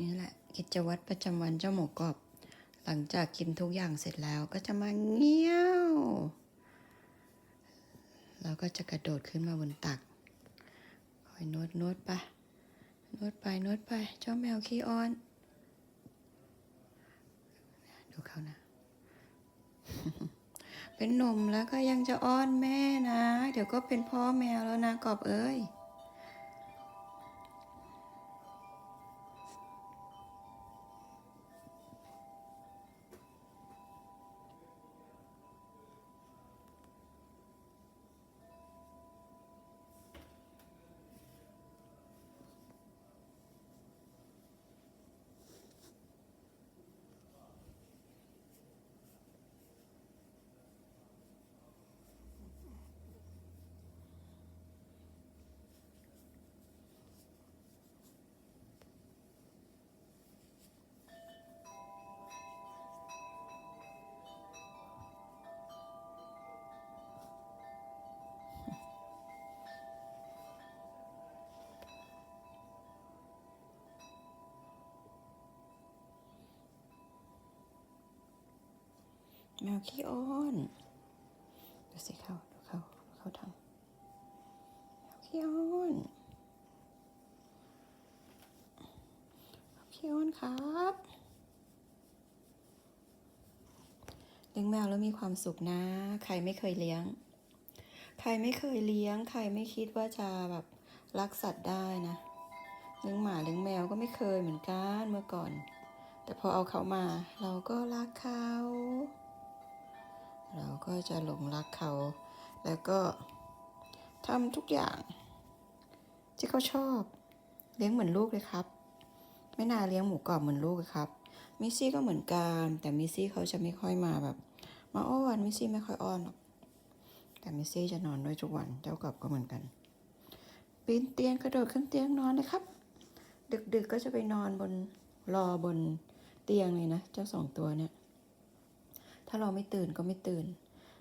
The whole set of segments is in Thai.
นี่แหละกิจวัตรประจำวันเจ้าหมูกรอบ หลังจากกินทุกอย่างเสร็จแล้วก็จะมาเงี้ยวแล้วก็จะกระโดดขึ้นมาบนตักคอยนวดนวดไปนวดไปนวดไป เจ้าแมวขี้อ้อน ดูเขานะ เป็นหนุ่มแล้วก็ยังจะอ้อนแม่นะ เดี๋ยวก็เป็นพ่อแมวแล้วนะกอบเอ้ย แมวขี้อ้อนดูสิเขาดูเขาดูเขาทำแมวขี้อ้อนแมวขี้อ้อนครับเลี้ยงแมวแล้วมีความสุขนะ ใครไม่เคยเลี้ยง ใครไม่เคยเลี้ยง ใครไม่คิดว่าจะแบบรักสัตว์ได้นะเลี้ยงหมาเลี้ยงแมวก็ไม่เคยเหมือนกันเมื่อก่อน แต่พอเอาเขามา เราก็รักเขา เราก็จะหลงรักเขา แล้วก็ทำทุกอย่าง ที่เขาชอบ เลี้ยงเหมือนลูกเลยครับ ไม่น่าเลี้ยงหมูกรอบเหมือนลูกเลยครับ มิซี่ก็เหมือนกัน แต่มิซี่เขาจะไม่ค่อยมาแบบ มาอ้อนมิซี่ไม่ค่อยอ้อนหรอก แต่มิซี่จะนอนด้วยทุกวัน เจ้ากรอบก็เหมือนกัน ปีนเตียงกระโดดขึ้นเตียงนอนเลยครับ ดึกๆก็จะไปนอนบนรอบนเตียงเลยนะ เจ้าสองตัวเนี่ย ถ้าเราไม่ตื่นก็ไม่ตื่น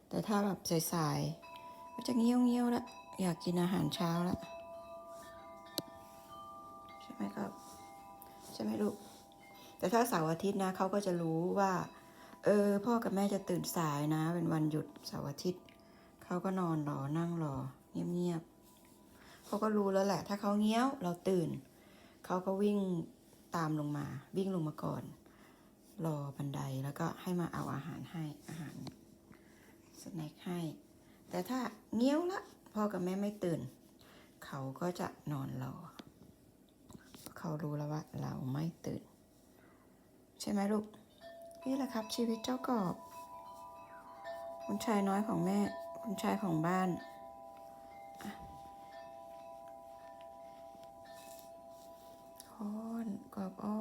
แต่ถ้าแบบสายๆก็จะเงี้ยวเงี้ยวละอยากกินอาหารเช้าละใช่ไหมครับ ใช่ไหมลูก แต่ถ้าเสาร์อาทิตย์นะเขาก็จะรู้ว่า เออ พ่อกับแม่จะตื่นสายนะ เป็นวันหยุดเสาร์อาทิตย์เขาก็นอนรอนั่งรอ เงียบๆเขาก็รู้แล้วแหละ ถ้าเขาเงี้ยวเราตื่นเขาก็วิ่งตามลงมา วิ่งลงมาก่อน รอบันไดแล้วก็ให้มาเอาอาหารให้อาหารสแน็คให้ แต่ถ้าเงี้ยวละพ่อกับแม่ไม่ตื่น เขาก็จะนอนรอ เขารู้แล้วว่าเราไม่ตื่น ใช่ไหมลูก นี่แหละครับชีวิตเจ้ากอบ คุณชายน้อยของแม่ คุณชายของบ้านอ้อนกอบอ้อน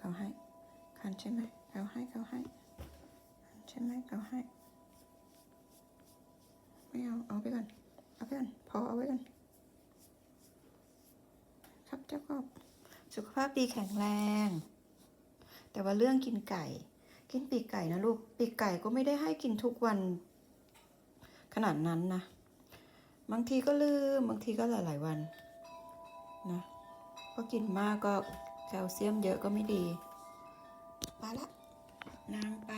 เขาให้คันใช่ไหมเขาให้เขาให้คันใช่ไหมเขาให้ไม่เอาเอาไปก่อนเอาไปก่อนพอเอาไว้ก่อนครับเจ้าก็สุขภาพดีแข็งแรง แต่ว่าเรื่องกินไก่ กินปีกไก่นะลูกปีกไก่ก็ไม่ได้ให้กินทุกวัน ขนาดนั้นนะบางทีก็ลืมบางทีก็หลาย ๆ วันนะพราะกินมากก็ แคลเซียมเยอะก็ไม่ดีไปละนางไป